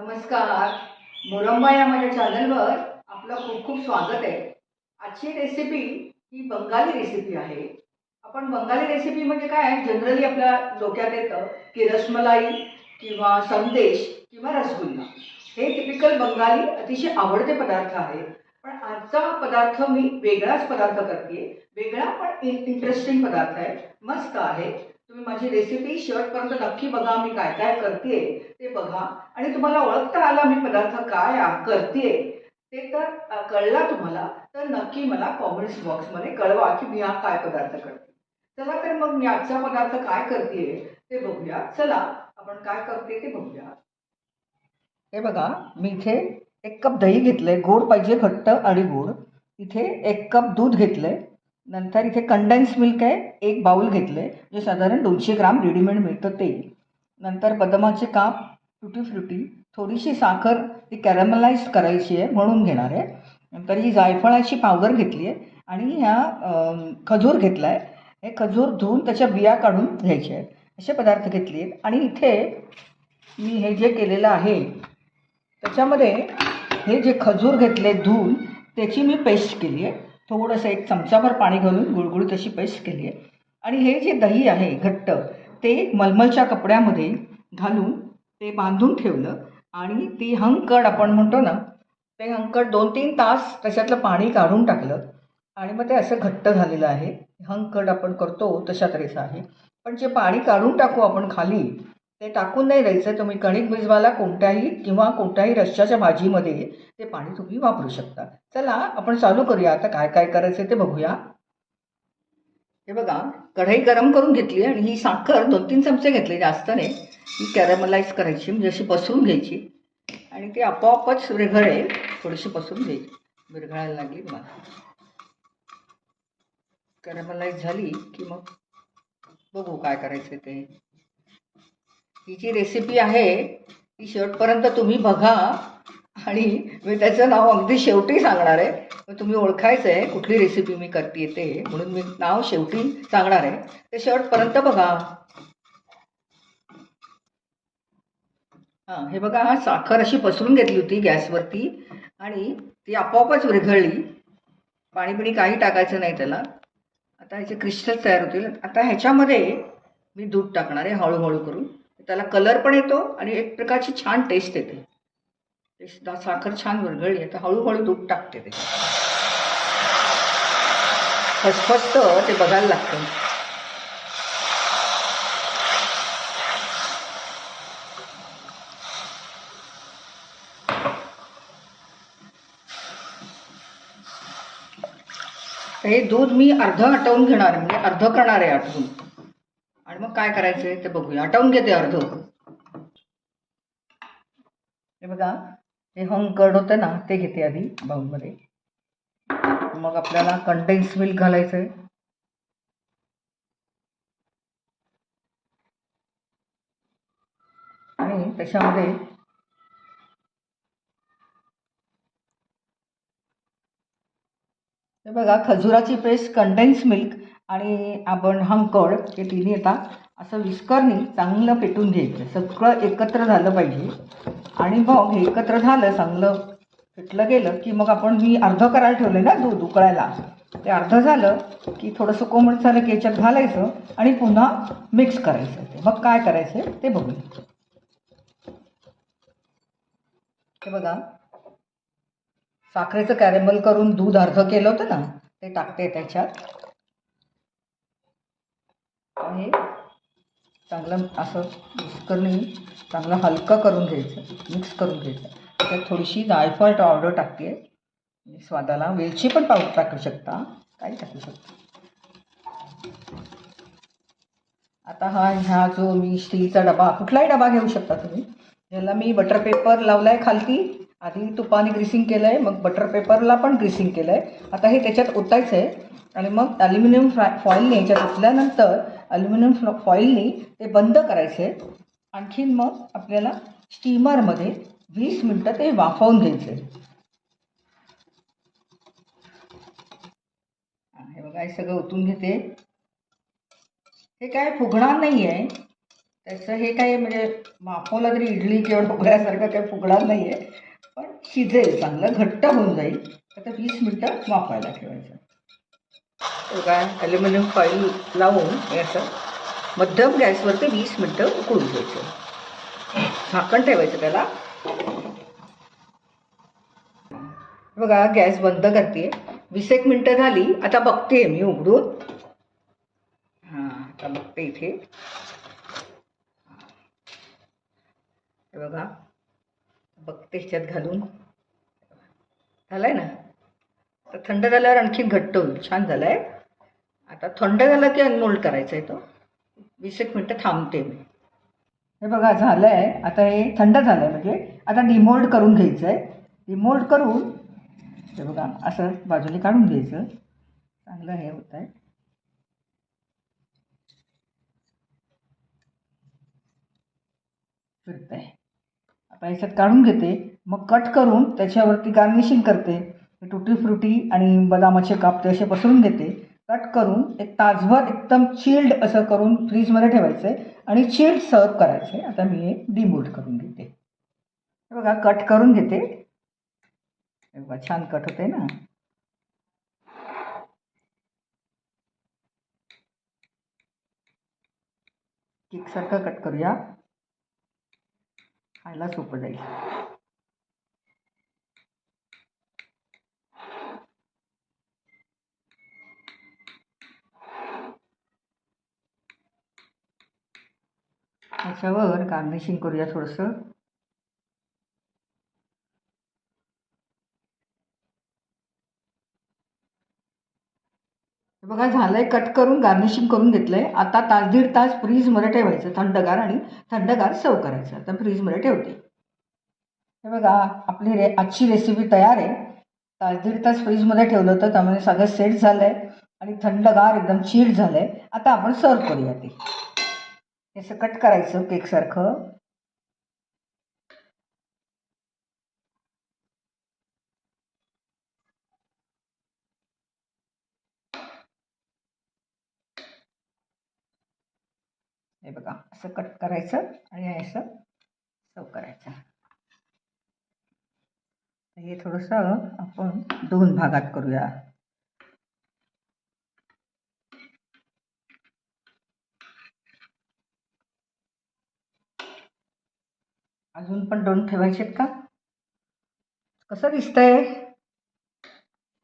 नमस्कार. मोरंबा या माझ्या चॅनलवर आपलं खूप खूप स्वागत आहे. आजची रेसिपी ही बंगाली रेसिपी आहे. आपण बंगाली रेसिपी म्हणजे काय जनरली आपल्या डोक्यात येतं की रसमलाई किंवा संदेश किंवा रसगुल्ला. हे टिपिकल बंगाली अतिशय आवडते पदार्थ आहे. पण आजचा पदार्थ मी वेगळाच पदार्थ करते. वेगळा पण इंटरेस्टिंग पदार्थ आहे. मस्त आहे. तुम्ही माझी रेसिपी शेवटपर्यंत नक्की बघा मी काय काय करते ते बघा. आणि तुम्हाला ओळखता आला मी पदार्थ काय करते करतेय ते तर कळला तुम्हाला तर नक्की मला कॉमेंट्स बॉक्समध्ये कळवा की मी हा काय पदार्थ करते. चला तर मग मी आजचा पदार्थ काय करते ते बघूया. चला आपण काय करते ते बघूया. हे बघा मी इथे एक कप दही घेतलंय गोड पाहिजे घट्ट आणि गोड इथे एक कप दूध घेतलंय. नंतर इथे कंडेन्स मिल्क आहे. एक बाउल आहे जे साधारण दोनशे ग्राम रेडीमेड मिळतं ते नंतर बदामाचे काप फ्रुटी फ्रुटी थोडीशी साखर ती कॅरमलाइज करायची आहे म्हणून घेणार आहे. नंतर ही जायफळाची पावडर घेतली आहे. आणि ह्या खजूर घेतला आहे हे खजूर धुवून त्याच्या बिया काढून घ्यायचे आहेत. असे पदार्थ घेतले आहेत. आणि इथे मी हे जे केलेलं आहे त्याच्यामध्ये हे जे खजूर घेतले धुवून त्याची मी पेस्ट केली आहे. थोडंसं एक चमचाभर पाणी घालून गुळगुळीत अशी पेस्ट केली आहे. आणि हे जे दही आहे घट्ट ते मलमलच्या कपड्यामध्ये घालून ते बांधून ठेवलं आणि ती हंकड आपण म्हणतो ना ते हंकड दोन तीन तास त्याच्यातलं पाणी काढून टाकलं आणि मग ते असं घट्ट झालेलं आहे. हंकड आपण करतो तशा तऱ्हेचं आहे. पण जे पाणी काढून टाकू आपण खाली ते टाकून नाही द्यायचं. तुम्ही कणिक भिजवायला कोणत्याही किंवा कोणत्याही रश्श्याच्या भाजीमध्ये ते पाणी तुम्ही वापरू शकता. चला आपण चालू करूया. आता काय काय करायचं ते बघूया. हे बघा कढई गरम करून घेतली आणि ही साखर दोन तीन चमचे घेतले जास्त नाही. ही कॅरमलाइज करायची म्हणजे अशी पसरून घ्यायची. आणि ती आपोआपच विरघळेल थोडीशी पसरून घ्यायची. विरघळायला लागली मला कॅरमलाइज झाली की मग बघू काय करायचं ते. ही जी रेसिपी आहे ती शेवटपर्यंत तुम्ही बघा. आणि मी त्याचं नाव अगदी शेवटी सांगणार आहे. मग तुम्ही ओळखायचं आहे कुठली रेसिपी मी करते ते म्हणून मी नाव शेवटी सांगणार आहे. ते शेवटपर्यंत बघा. हां हे बघा हा साखर अशी पसरून घेतली होती गॅसवरती. आणि ती आपोआपच विरघळली. पाणी पिणी काही टाकायचं नाही त्याला. आता ह्याचे क्रिस्टल तयार होतील. आता ह्याच्यामध्ये मी दूध टाकणार आहे हळूहळू करून. त्याला कलर पण येतो आणि एक प्रकारची छान टेस्ट येते. साखर छान विरघळली तर हळूहळू दूध टाकते ते. फसफसतं ते बघायला लागतं. हे दूध मी अर्ध आटवून घेणार आहे म्हणजे अर्ध करणार आहे आटवून मग काय करायचंय ते बघूया. आटवून घेते अर्ध हे बघा हे हंग कर्ड होतं ना ते घेते आधी बाउलमध्ये मग आपल्याला कंटेन्स मिल्क घालायचं आहे आणि त्याच्यामध्ये हे बघा खजुराची पेस्ट कंडेन्स मिल्क आणि आपण हंकड हे तिन्ही आता असं विस्करणी चांगलं पेटून घ्यायचं. सगळं एकत्र झालं पाहिजे. आणि मग हे एकत्र झालं चांगलं पेटलं गेलं की मग आपण मी अर्ध करायला ठेवलं ना दूध उकळायला. ते अर्ध झालं की थोडंसं कोमट झालं की याच्यात घालायचं आणि पुन्हा मिक्स करायचं ते. मग काय करायचं ते बघूया. हे बघा. साखरेचं कॅरेमल करून दूध अर्ध केलं होतं ना ते टाकते त्याच्यात आणि चांगलं असं मिक्सरने चांगलं हलकं करून घ्यायचं मिक्स करून घ्यायचं. त्यात थोडीशी जायफळ पावडर टाकते. स्वादाला वेलची पण पावडर टाकू शकता. काही टाकू शकता. आता हा ह्या जो मी स्टीलचा डबा कुठलाही डबा घेऊ शकता तुम्ही. ज्याला मी बटर पेपर लावला आहे खालती. आधी तुपाने ग्रीसिंग केलं आहे मग बटर पेपरला पण ग्रीसिंग केलं आहे आता हे त्याच्यात ओतायचं आहे आणि मग ॲल्युमिनियम फ्रा फॉईलने याच्यात ओतल्यानंतर ॲल्युमिनियम फ्लॉ फॉईलने ते बंद करायचे. आहे आणखीन मग आपल्याला स्टीमरमध्ये वीस मिनटं ते वाफवून घ्यायचं. आहे हे बघा हे सगळं ओतून घेते. हे काय फुगणार नाही आहे त्याचं हे काय म्हणजे वाफवलं तरी इडली किंवा ढोकळ्यासारखं काही फुगणार नाही आहे शिजेल चांगलं घट्ट होऊन जाईल. आता वीस मिनटं वाफायला ठेवायचं. बघा ॲल्युमिनियम फॉईल लावून हे असं मध्यम गॅसवरती वीस मिनटं उकळून घ्यायचं. झाकण ठेवायचं त्याला. बघा गॅस बंद करते. वीस एक मिनटं झाली. आता बघते मी उघडून. हां आता बघते इथे. बघा. बघते ह्याच्यात घालून. झालंय ना? तर थंड झाल्यावर आणखीन घट्ट होईल. छान झालंय. आता थंड झाला की अनमोल्ड करायचा आहे तो. वीस एक मिनटं थांबते मी. हे बघा झालं आहे आता हे थंड झालं आहे म्हणजे आता डिमोल्ड करून घ्यायचं आहे डिमोल्ड करून हे बघा असं बाजूने काढून घ्यायचं. चांगलं हे होत आहे फिरत आहे आता काढून घेते मग कट करून त्याच्यावरती गार्निशिंग करते. तुटी फ्रुटी आणि बदामाचे कापते असे पसरून घेते. कट करून एक तासभर एकदम चिल्ड असं करून फ्रीजमध्ये ठेवायचं आहे आणि चिल्ड सर्व करायचं. आहे आता मी एक डिमोल्ड करून घेते. बघा कट करून घेते. बघा छान कट होते ना. केकसारखं कट करूया. खायला सोपं जाईल. त्याच्यावर शिंग करूया थोडंसं. बघा बघा झालंय कट करून गार्निशिंग करून घेतलंय. आता तास दीड तास फ्रीजमध्ये ठेवायचं थंडगार आणि थंडगार सर्व करायचं. आता फ्रीजमध्ये ठेवते. हे बघा आपली रे आजची रेसिपी तयार आहे. तास दीड तास फ्रीजमध्ये ठेवलं होतं त्यामुळे सगळं सेट झालं आहे आणि थंडगार एकदम चीड झालं आहे आता आपण सर्व करूया ते. असं कट करायचं केकसारखं हे बघा असं कट करायचं आणि हे असं सर्व करायचं. हे थोडंसं आपण दोन भागात करूया. अजून पण दोन ठेवायचेत का? कसं दिसतंय?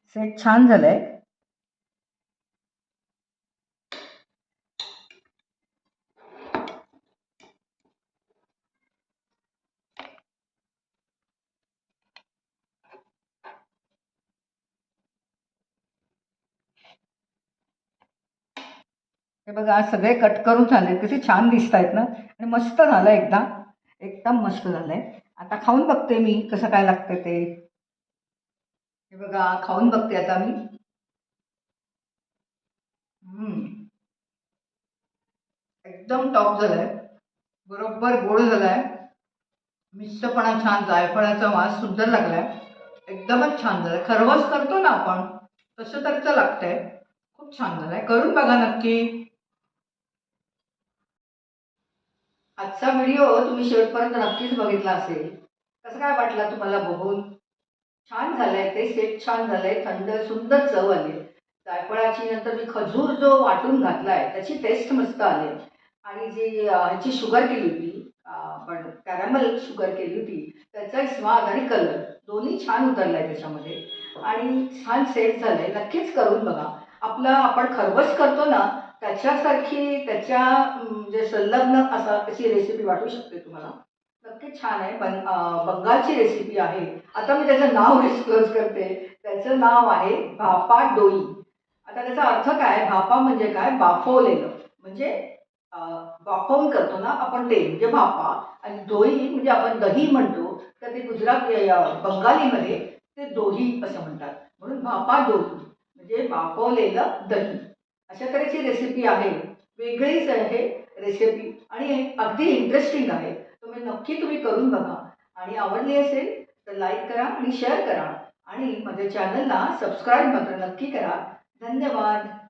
सेट छान झालंय. हे बघा सगळे कट करून झाले. कसे छान दिसत आहेत ना? आणि मस्त झालं एकदा. एकदम मस्त झालंय. आता खाऊन बघते मी कसं काय लागतं ते. हे बघा खाऊन बघते आता मी. एकदम टॉप झालाय. बरोबर गोड झालाय. मिष्टपणा छान जायफळाचा वास सुंदर लागलाय. एकदमच छान झालाय. खरवस करतो ना आपण तसं तरचं लागतंय. खूप छान झालाय. करून बघा नक्की. आजचा व्हिडिओ तुम्ही शेवटपर्यंत नक्कीच बघितला असेल. कसं काय वाटला तुम्हाला बघून? छान झालंय ते सेट छान झालंय थंड सुंदर चव आली. जायफळाची नंतर मी खजूर जो वाटून घातलाय त्याची टेस्ट मस्त आली. आणि जी ह्याची शुगर केली होती पण आपण शुगर केली होती त्याचा स्वाद आणि कलर दोन्ही छान उतरलाय त्याच्यामध्ये. आणि छान सेट झालंय. नक्कीच करून बघा. आपलं आपण खरवस करतो ना त्याच्यासारखी त्याच्या म्हणजे संलग्न असा त्याची रेसिपी वाटू शकते तुम्हाला. नक्की छान आहे. बंग बंगालची रेसिपी आहे. आता मी त्याचं नाव डिस्क्लोज करते. त्याचं नाव आहे भापा डोई. आता त्याचा अर्थ काय? भापा म्हणजे काय? बाफवलेलं. म्हणजे बाफम करतो ना आपण ते म्हणजे भापा. आणि दोही म्हणजे आपण दही म्हणतो तर ते गुजरात बंगालीमध्ये ते दोही असं म्हणतात. म्हणून भापा दोही म्हणजे बाफवलेलं दही. अशा तऱ्हेची रेसिपी आहे. वेगळीच आहे रेसिपी आणि अगदी इंटरेस्टिंग आहे. तुम्ही नक्की तुम्ही करून बघा. आणि आवडली असेल तर लाईक करा आणि शेअर करा. आणि माझ्या चॅनलला सबस्क्राईब मात्र नक्की करा. धन्यवाद.